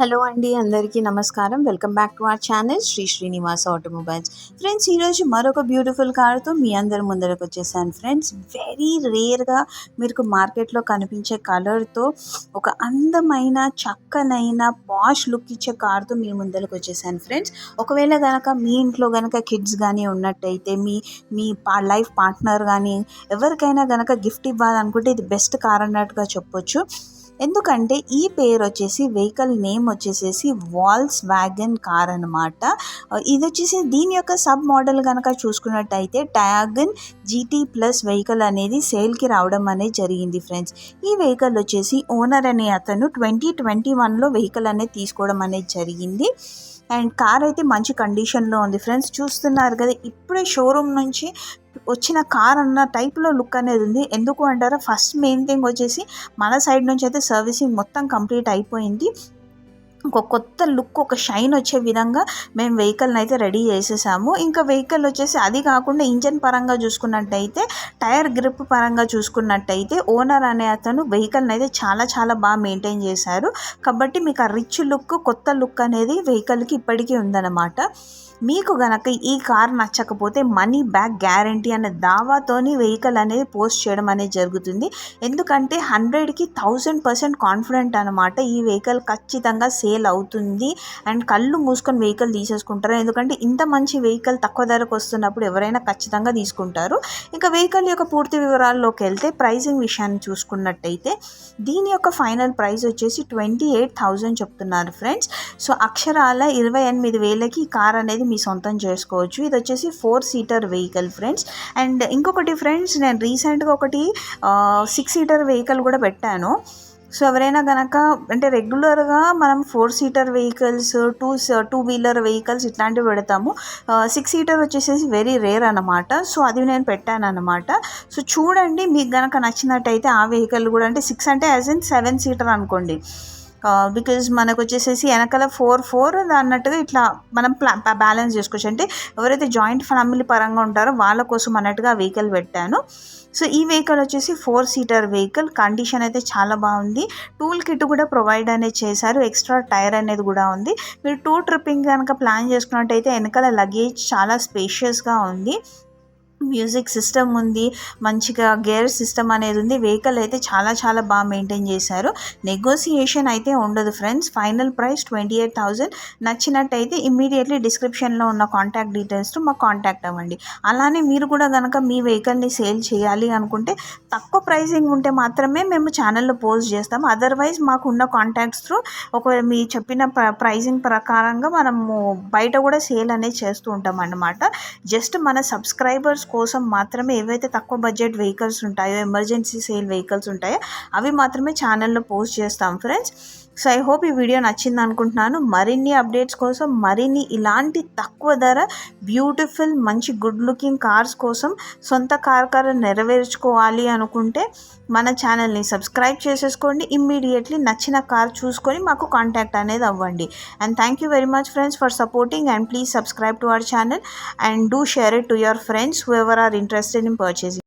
Hello అండి అందరికీ నమస్కారం. Welcome back to our channel Shri Srinivas automobiles. Friends ఈరోజు మరొక బ్యూటిఫుల్ కార్తో మీ అందరి ముందరకు వచ్చేసాను. ఫ్రెండ్స్ వెరీ రేర్గా మీకు మార్కెట్లో కనిపించే కలర్తో ఒక అందమైన చక్కనైన పాష్ లుక్ ఇచ్చే కార్తో మీ ముందరకు వచ్చేసాను. ఫ్రెండ్స్ ఒకవేళ కనుక మీ ఇంట్లో కనుక కిడ్స్ కానీ ఉన్నట్టయితే మీ మీ పా లైఫ్ పార్ట్నర్ కానీ ఎవరికైనా కనుక గిఫ్ట్ ఇవ్వాలనుకుంటే ఇది బెస్ట్ కార్ అన్నట్టుగా చెప్పొచ్చు. ఎందుకంటే ఈ పేరు వచ్చేసి వెహికల్ నేమ్ వచ్చేసేసి వాల్స్ వ్యాగన్ కార్ అనమాట ఇది వచ్చేసి దీని యొక్క సబ్ మోడల్ కనుక చూసుకున్నట్టయితే టయాగన్ జీటీ ప్లస్ వెహికల్ అనేది సేల్కి రావడం అనేది జరిగింది ఫ్రెండ్స్. ఈ వెహికల్ వచ్చేసి ఓనర్ అనే అతను ట్వంటీ ట్వంటీ వన్లో వెహికల్ అనేది తీసుకోవడం అనేది జరిగింది. అండ్ కార్ అయితే మంచి కండిషన్లో ఉంది ఫ్రెండ్స్. చూస్తున్నారు కదా ఇప్పుడే షోరూమ్ నుంచి వచ్చిన కార్ అన్న టైప్లో లుక్ అనేది ఉంది. ఎందుకు అంటారా? ఫస్ట్ మెయిన్ థింగ్ వచ్చేసి మన సైడ్ నుంచి అయితే సర్వీసింగ్ మొత్తం కంప్లీట్ అయిపోయింది. ఒక కొత్త లుక్ ఒక షైన్ వచ్చే విధంగా మేము వెహికల్ని అయితే రెడీ చేసేసాము. ఇంకా వెహికల్ వచ్చేసి అది కాకుండా ఇంజన్ పరంగా చూసుకున్నట్టయితే టైర్ గ్రిప్ పరంగా చూసుకున్నట్టయితే ఓనర్ అనే అతను వెహికల్ని అయితే చాలా చాలా బాగా మెయింటైన్ చేశారు. కాబట్టి మీకు ఆ రిచ్ లుక్ కొత్త లుక్ అనేది వెహికల్కి ఇప్పటికీ ఉందన్నమాట. మీకు గనక ఈ కార్ నచ్చకపోతే మనీ బ్యాక్ గ్యారంటీ అనే దావాతోని వెహికల్ అనేది పోస్ట్ చేయడం అనేది జరుగుతుంది. ఎందుకంటే హండ్రెడ్కి థౌజండ్ పర్సెంట్ కాన్ఫిడెంట్ అనమాట ఈ వెహికల్ ఖచ్చితంగా సేల్ అవుతుంది. అండ్ కళ్ళు మూసుకొని వెహికల్ తీసేసుకుంటారు. ఎందుకంటే ఇంత మంచి వెహికల్ తక్కువ ధరకు వస్తున్నప్పుడు ఎవరైనా ఖచ్చితంగా తీసుకుంటారు. ఇంకా వెహికల్ యొక్క పూర్తి వివరాల్లోకి వెళ్తే ప్రైసింగ్ విషయాన్ని చూసుకున్నట్టయితే దీని యొక్క ఫైనల్ ప్రైస్ వచ్చేసి ట్వంటీ ఎయిట్ థౌజండ్ చెప్తున్నారు ఫ్రెండ్స్. సో అక్షరాల ఇరవై ఎనిమిది వేలకి కార్ అనేది మీ సొంతం చేసుకోవచ్చు. ఇది వచ్చేసి four seater vehicle friends. And ఇంకొకటి ఫ్రెండ్స్ నేను రీసెంట్గా ఒకటి సిక్స్ సీటర్ వెహికల్ కూడా పెట్టాను. సో ఎవరైనా కనుక అంటే రెగ్యులర్గా మనం four seater vehicles two two wheeler vehicles ఇట్లాంటివి పెడతాము. సిక్స్ సీటర్ వచ్చేసేసి వెరీ రేర్ అనమాట సో అది నేను పెట్టాను అనమాట సో చూడండి మీకు కనుక నచ్చినట్టయితే ఆ వెహికల్ కూడా అంటే సిక్స్ అంటే యాజ్ ఇన్ సెవెన్ సీటర్ అనుకోండి. Uh, బికాజ్ మనకు వచ్చేసేసి వెనకాల ఫోర్ ఫోర్ అన్నట్టుగా ఇట్లా మనం ప్లా బ్యాలెన్స్ చేసుకోవచ్చు. అంటే ఎవరైతే జాయింట్ ఫ్యామిలీ పరంగా ఉంటారో వాళ్ళ కోసం అన్నట్టుగా వెహికల్ పెట్టాను. సో ఈ వెహికల్ వచ్చేసి ఫోర్ సీటర్ వెహికల్ కండిషన్ అయితే చాలా బాగుంది. టూల్ కిట్ కూడా ప్రొవైడ్ అనేది చేశారు. ఎక్స్ట్రా టైర్ అనేది కూడా ఉంది. మీరు టూ ట్రిప్పింగ్ కనుక ప్లాన్ చేసుకున్నట్టయితే వెనకాల లగేజ్ చాలా స్పేషియస్గా ఉంది. మ్యూజిక్ సిస్టమ్ ఉంది మంచిగా గేర్ సిస్టమ్ అనేది ఉంది. వెహికల్ అయితే చాలా చాలా బాగా మెయింటైన్ చేశారు. నెగోసియేషన్ అయితే ఉండదు friends. Final price twenty eight thousand నచ్చినట్టయితే ఇమ్మీడియట్లీ డిస్క్రిప్షన్లో ఉన్న కాంటాక్ట్ డీటెయిల్స్ మాకు కాంటాక్ట్ అవ్వండి. అలానే మీరు కూడా కనుక మీ వెహికల్ని సేల్ చేయాలి అనుకుంటే తక్కువ ప్రైసింగ్ ఉంటే మాత్రమే మేము ఛానల్లో పోస్ట్ చేస్తాం. అదర్వైజ్ మాకు ఉన్న కాంటాక్ట్స్ త్రూ ఒకవేళ మీ చెప్పిన ప్రైజింగ్ ప్రకారంగా మనము బయట కూడా సేల్ అనేది చేస్తూ ఉంటాం అన్నమాట. జస్ట్ మన సబ్స్క్రైబర్స్ కోసం మాత్రమే ఏవైతే తక్కువ బడ్జెట్ వెహికల్స్ ఉంటాయో ఎమర్జెన్సీ సేల్ వెహికల్స్ ఉంటాయో అవి మాత్రమే ఛానల్లో పోస్ట్ చేస్తాం ఫ్రెండ్స్ సో ఐ హోప్ ఈ వీడియో నచ్చింది అనుకుంటున్నాను. మరిన్ని అప్డేట్స్ కోసం మరిన్ని ఇలాంటి తక్కువ ధర బ్యూటిఫుల్ మంచి గుడ్ లుకింగ్ కార్స్ కోసం సొంత కార్ కార్ నెరవేర్చుకోవాలి అనుకుంటే మన ఛానల్ని సబ్స్క్రైబ్ చేసేసుకోండి. ఇమ్మీడియట్లీ నచ్చిన కార్ చూసుకొని మాకు కాంటాక్ట్ అనేది అవ్వండి. And thank you very much friends for supporting and please subscribe to our channel and do share it to your friends who whoever are interested in purchasing.